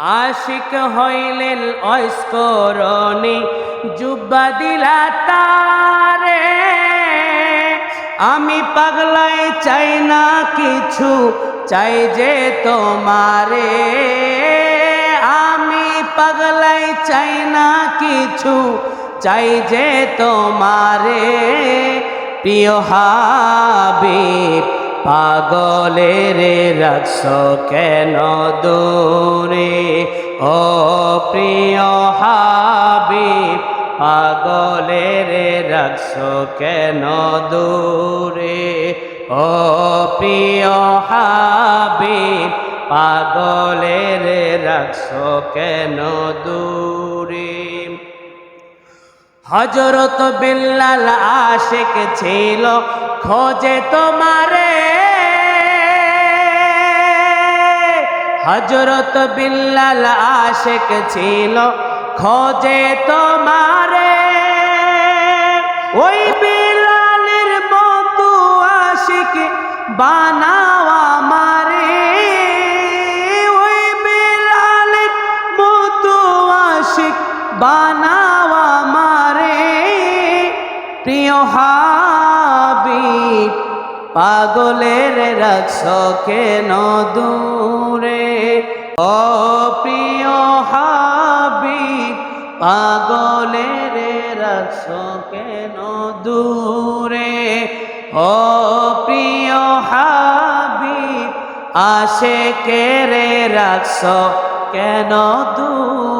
আশিক হইলেন ঐস্করণী জুব্বা দিলা তারে। আমি পাগলাই চাই না কিছু, চাই যে তোমারে। আমি পাগলাই চাই না কিছু, চাই যে তোমারে। প্রিয় হাবিব পাগলের রাখছ কেন দূরে? ও প্রিয় হাবিব, পাগলের রাখছ কেন দূরে? ও প্রিয় হাবিব, পাগলের রাখছ কেন দূরে? হজরত বিল্লাল আশেক ছিল, খোঁজে তোমারে হজরত বিল্লাল আশেক ছিল, খোঁজে তোমারে। ওই বিল্লালের মতো আশিক বানাও আমারে। ওই বিল্লালের মতো আশিক বানাও আমারে। প্রিয় হাবিব পাগলের রাখছ কেন দূরে প্রিয় হাবিব, পাগলের রাখছ কেন দূরে প্রিয় হাবিব আশে কেরে রাখছ কেন দূরে